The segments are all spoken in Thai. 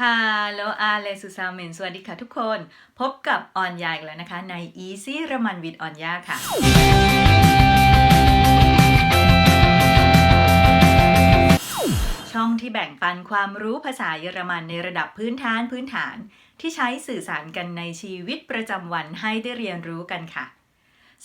ฮาโหลอาเลสุซาเมนสวัสดีค่ะทุกคน พบกับออนยาอีกแล้วนะคะ ใน Easy ระมันวิดออนยาค่ะ ช่องที่แบ่งปันความรู้ภาษาเยอรมันในระดับพื้นฐานพื้นฐาน ที่ใช้สื่อสารกันในชีวิตประจำวันให้ได้เรียนรู้กันค่ะ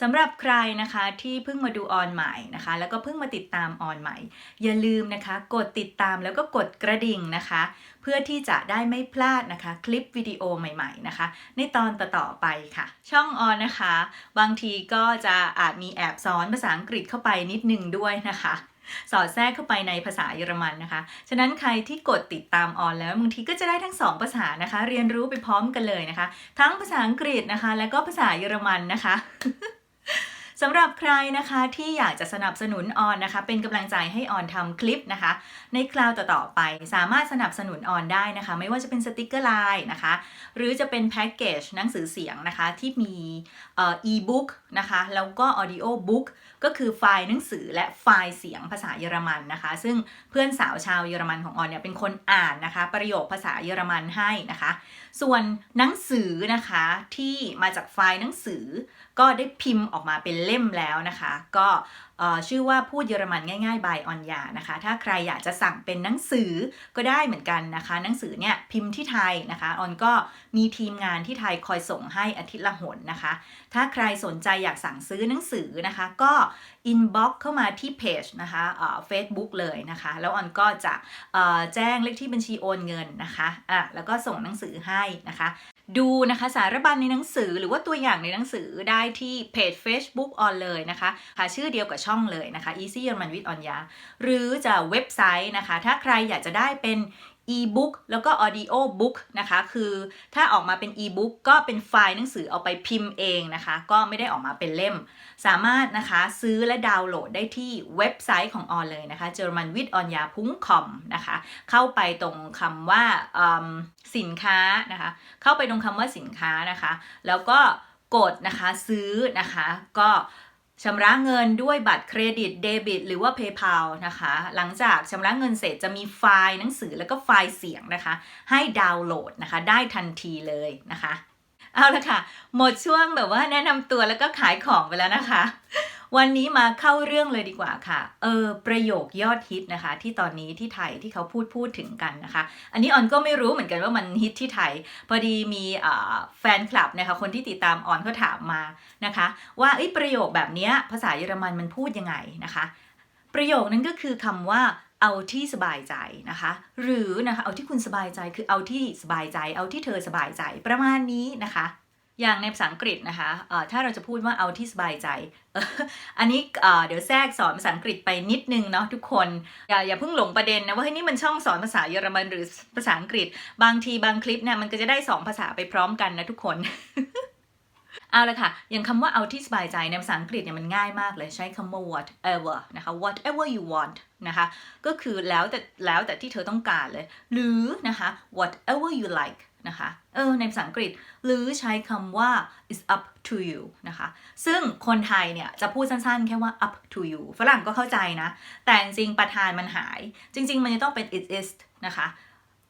สำหรับใครนะคะที่เพิ่งมาดูออนใหม่นะคะ แล้วก็เพิ่งมาติดตามออนใหม่ อย่าลืมนะคะ กดติดตามแล้วก็กดกระดิ่งนะคะ เพื่อที่จะได้ไม่พลาดนะคะ คลิปวิดีโอใหม่ ๆนะคะ ในตอนต่อๆไปค่ะ ช่องออนนะคะ บางทีก็จะอาจมีแอบซ้อนภาษาอังกฤษเข้าไปนิดนึงด้วยนะคะสอดแทรกเข้าไปในภาษาเยอรมันนะคะ ฉะนั้นใครที่กดติดตามออนแล้วบางทีก็จะได้ทั้งสองภาษานะคะ เรียนรู้ไปพร้อมกันเลยนะคะ ทั้งภาษาอังกฤษนะคะ และก็ภาษาเยอรมันนะคะ สำหรับใครนะคะที่อยากจะสนับสนุนออนนะคะ เป็นกำลังใจให้ออนทำคลิปนะคะ ในคราวต่อๆไปสามารถสนับสนุนออนได้นะคะ ไม่ว่าจะเป็นสติกเกอร์ไลน์นะคะ หรือจะเป็นแพ็กเกจหนังสือเสียงนะคะ ที่มีอีบุ๊กนะคะ แล้วก็ออดิโอบุ๊ก ก็คือไฟล์หนังสือและไฟล์เสียงภาษาเยอรมันนะคะ ซึ่งเพื่อนสาวชาวเยอรมันของออนเนี่ยเป็นคนอ่านนะคะ ประโยคภาษาเยอรมันให้นะคะ ส่วนหนังสือนะคะที่มาจากไฟล์หนังสือก็ได้พิมพ์ออกมาเป็นเล่มแล้วนะคะ ก็ ชื่อว่าพูดเยอรมันง่ายๆ by ออนยานะคะ ถ้าใครอยากจะสั่งเป็นหนังสือก็ได้เหมือนกันนะคะ หนังสือเนี่ยพิมพ์ที่ไทยนะคะออนก็มีทีมงานที่ไทยคอยส่งให้อาทิตย์ละหนนะคะ ถ้าใครสนใจอยากสั่งซื้อหนังสือนะคะ ก็ inbox เข้ามาที่เพจนะคะเฟซบุ๊กเลยนะคะ แล้วออนก็จะแจ้งเลขที่บัญชีโอนเงินนะคะอะแล้วก็ส่งหนังสือให้นะคะ ดูนะคะสารบัญในหนังสือหรือว่าตัวอย่างในหนังสือได้ที่เพจ Facebook ออนเลยนะคะค่ะชื่อเดียวกับช่องเลยนะคะ Easy เยอรมันวิทออนยาหรือจะเว็บไซต์นะคะ ถ้าใครอยากจะได้เป็น e-book แล้วก็ audio book นะคะ คือถ้าออกมาเป็น e-book ก็เป็นไฟล์หนังสือเอาไปพิมพ์เองนะคะ ก็ไม่ได้ออกมาเป็นเล่ม สามารถนะคะซื้อและดาวน์โหลดได้ที่เว็บไซต์ของออนเลยนะคะ german w i t o n y a com นะคะ เข้าไปตรงคำว่าสินค้านะคะ เข้าไปตรงคำว่าสินค้านะคะ แล้วก็กดนะคะซื้อนะคะ ก็ ชำระเงินด้วยบัตรเครดิตเดบิต หรือว่า PayPal นะคะ หลังจากชำระเงินเสร็จจะมีไฟล์หนังสือแล้วก็ไฟล์เสียงนะคะ ให้ดาวน์โหลดนะคะ ได้ทันทีเลยนะคะ เอาละค่ะ หมดช่วงแบบว่าแนะนำตัวแล้วก็ขายของไปแล้วนะคะ วันนี้มาเข้าเรื่องเลยดีกว่าค่ะ เออประโยคยอดฮิตนะคะ ที่ตอนนี้ที่ไทยที่เขาพูดพูดถึงกันนะคะ อันนี้ออนก็ไม่รู้เหมือนกันว่ามันฮิตที่ไทย พอดีมีแฟนคลับนะคะคนที่ติดตามออนเขาถามมานะคะ ว่าอ้ประโยคแบบนี้ภาษาเยอรมันมันพูดยังไงนะคะ ประโยคนั้นก็คือคำว่าเอาที่สบายใจนะคะ หรือนะคะเอาที่คุณสบายใจคือเอาที่สบายใจ เอาที่เธอสบายใจประมาณนี้นะคะ อย่างในภาษาอังกฤษนะคะถ้าเราจะพูดว่าเอาที่สบายใจ อันนี้เอ่อเดี๋ยวแทรกสอนภาษาอังกฤษไปนิดนึงเนาะทุกคน อย่าอย่าเพิ่งหลงประเด็นนะว่าเฮ้ยนี่มันช่องสอนภาษาเยอรมันหรือภาษาอังกฤษ บางทีบางคลิปเนี่ยมันก็จะได้สองภาษาไปพร้อมกันนะทุกคน เอาละค่ะ อย่างคำว่าเอาที่สบายใจในภาษาอังกฤษเนี่ยมันง่ายมากเลยใช้คำว่า whatever นะคะ whatever you want นะคะก็คือแล้วแต่แล้วแต่ที่เธอต้องการเลย หรือนะคะ whatever you like นะคะ เออ ในภาษาอังกฤษ หรือใช้คำว่า is up to you นะคะ ซึ่งคนไทยเนี่ยจะพูดสั้นๆ แค่ว่า up to you ฝรั่งก็เข้าใจนะ แต่จริงประธานมันหาย จริง ๆ มันจะต้องเป็น it is นะคะ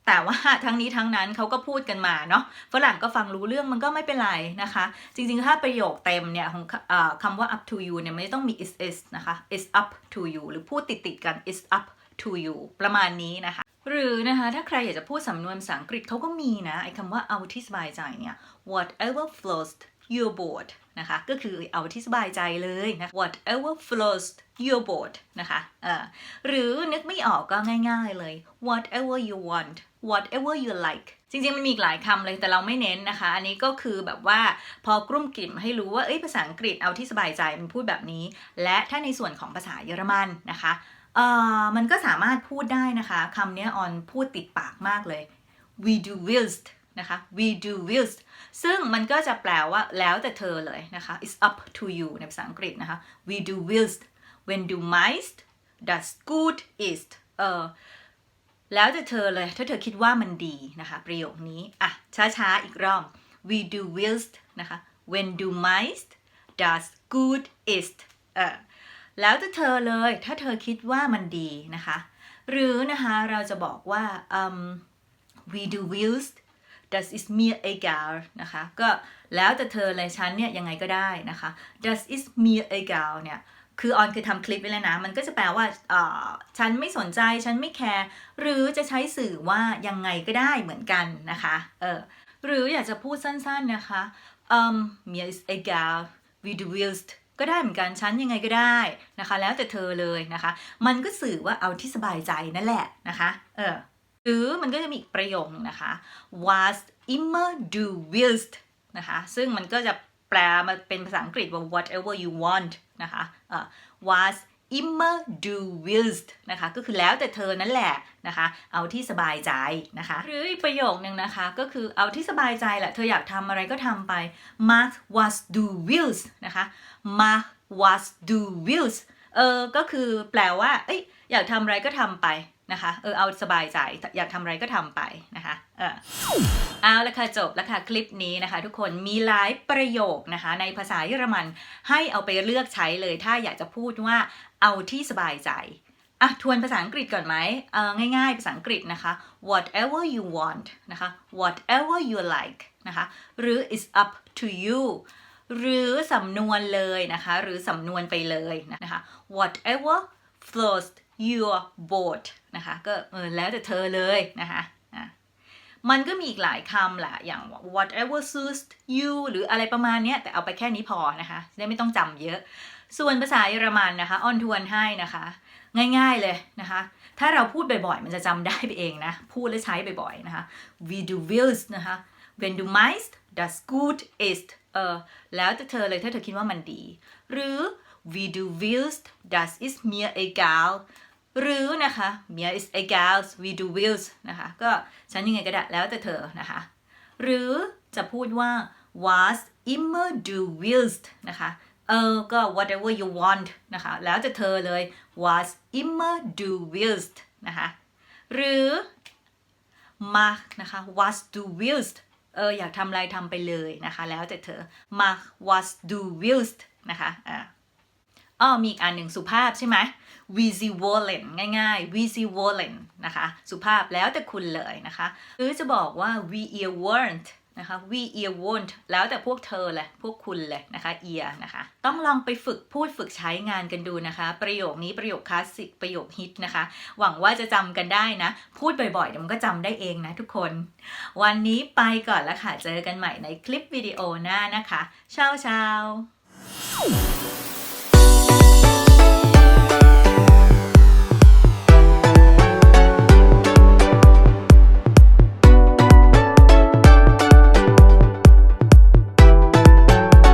แต่ว่าทั้งนี้ทั้งนั้นเขาก็พูดกันมาเนาะฝรั่งก็ฟังรู้เรื่องมันก็ไม่เป็นไรนะคะ จริงๆ ถ้าประโยคเต็มเนี่ยของอคำว่า up to you เนี่ยมันจะต้องมี is is นะคะ is up to you หรือพูดติดๆกัน is up to you ประมาณนี้นะคะ หรือนะคะถ้าใครอยากจะพูดสำนวนภาษาอังกฤษเขาก็มีนะไอ้คำว่าเอาที่สบายใจเนี่ย whatever floats your boat นะคะก็คือเอาที่สบายใจเลยนะ whatever floats your boat นะคะเออหรือนึกไม่ออกก็ง่ายๆเลย whatever you want whatever you like จริงๆ มันมีอีกหลายคำเลยแต่เราไม่เน้นนะคะ อันนี้ก็คือแบบว่าพอกรุ่มกลิ่มให้รู้ว่าเอ้ยภาษาอังกฤษเอาที่สบายใจมันพูดแบบนี้ และถ้าในส่วนของภาษาเยอรมันนะคะ เอ่อมันก็สามารถพูดได้นะคะคำนี้ออนพูดติดปากมากเลย we do willst นะคะ we do willst ซึ่งมันก็จะแปลว่าแล้วแต่เธอเลยนะคะ it's up to you ในภาษาอังกฤษนะคะ we do willst when du meinst das gut ist เออแล้วแต่เธอเลย ถ้าเธอคิดว่ามันดีนะคะ ประโยคนี้ อะ ช้าๆ อีกรอบ we do willst นะคะ when du meinst das gut ist เออ แล้วแต่เธอเลยถ้าเธอคิดว่ามันดีนะคะ หรือนะคะเราจะบอกว่าอืม we do willst das ist mir egal นะคะก็แล้วแต่เธอเลยฉันเนี่ยยังไงก็ได้นะคะ das ist mir egal เนี่ยคือออนเคยทำคลิปไว้แล้วนะ มันก็จะแปลว่าอ่าฉันไม่สนใจ ฉันไม่แคร์ หรือจะใช้สื่อว่ายังไงก็ได้เหมือนกันนะคะ เออ หรืออยากจะพูดสั้นๆนะคะ um mir ist egal wie du willst ก็ได้เหมือนกันฉันยังไงก็ได้นะคะ แล้วแต่เธอเลยนะคะ มันก็สื่อว่าเอาที่สบายใจนั่นแหละนะคะเออหรือมันก็จะมีอีกประโยคนึงนะคะ was immer du willst นะคะซึ่งมันก็จะแปลมาเป็นภาษาอังกฤษว่า whatever you want นะคะเอ่อ was immer du willst นะคะก็คือแล้วแต่เธอนั่นแหละนะคะ เอาที่สบายใจนะคะ หรืออีกประโยคนึงนะคะ ก็คือเอาที่สบายใจแหละ เธออยากทำอะไรก็ทำไป mach was du willst นะคะ mach was du willst เออก็คือแปลว่า เอ้ยอยากทำอะไรก็ทำไป นะคะเออเอาสบายใจอยากทำอะไรก็ทำไปนะคะเออเอาละค่ะจบแล้วค่ะคลิปนี้นะคะ ทุกคนมีหลายประโยคนะคะ ในภาษาเยอรมันให้เอาไปเลือกใช้เลย ถ้าอยากจะพูดว่าเอาที่สบายใจอะทวนภาษาอังกฤษก่อนไหมเออง่ายๆ ภาษาอังกฤษนะคะ whatever you want นะคะ whatever you like นะคะ หรือ is up to you หรือสำนวนเลยนะคะ หรือสำนวนไปเลยนะคะ whatever floats your boat นะคะ ก็เออแล้วแต่เธอเลยนะคะอะมันก็มีอีกหลายคำแหละอย่าง whatever suits you หรืออะไรประมาณเนี้ยแต่เอาไปแค่นี้พอนะคะได้ไม่ต้องจำเยอะ ส่วนภาษาเยอรมันนะคะอ้อนทวนให้นะคะ ง่ายๆเลยนะคะ ถ้าเราพูดบ่อยๆ มันจะจำได้ไปเองนะ พูดและใช้บ่อยๆนะคะ We du willst นะคะ When du meinst das gut ist เออแล้วแต่เธอเลยถ้าเธอคิดว่ามันดี หรือ wie du willst das ist mir egal หรือนะคะ mir ist egal wie du willst นะคะก็ฉันยังไงก็ได้แล้วแต่เธอนะคะ หรือจะพูดว่า was immer du willst นะคะเออก็ whatever you want นะคะ แล้วแต่เธอเลย was immer du willst นะคะ หรือ mach นะคะ was du willst เอออยากทำอะไรทำไปเลยนะคะ แล้วแต่เธอ mach was du willst นะคะอ่า อ้อมีอีกอันหนึ่งสุภาพใช่ไหม easy wollen ง่ายๆ easy wollen นะคะ สุภาพแล้วแต่คุณเลยนะคะ หรือจะบอกว่า we ear weren't นะคะ we ear won't แล้วแต่พวกเธอเลยพวกคุณเลยนะคะ ear นะคะ ต้องลองไปฝึกพูดฝึกใช้งานกันดูนะคะ ประโยคนี้ประโยคคลาสสิกประโยคฮิตนะคะ หวังว่าจะจำกันได้นะ พูดบ่อยๆเดี๋ยวมันก็จำได้เองนะทุกคน วันนี้ไปก่อนล้วค่ะ เจอกันใหม่ในคลิปวิดีโอหน้านะคะเช้าเช้า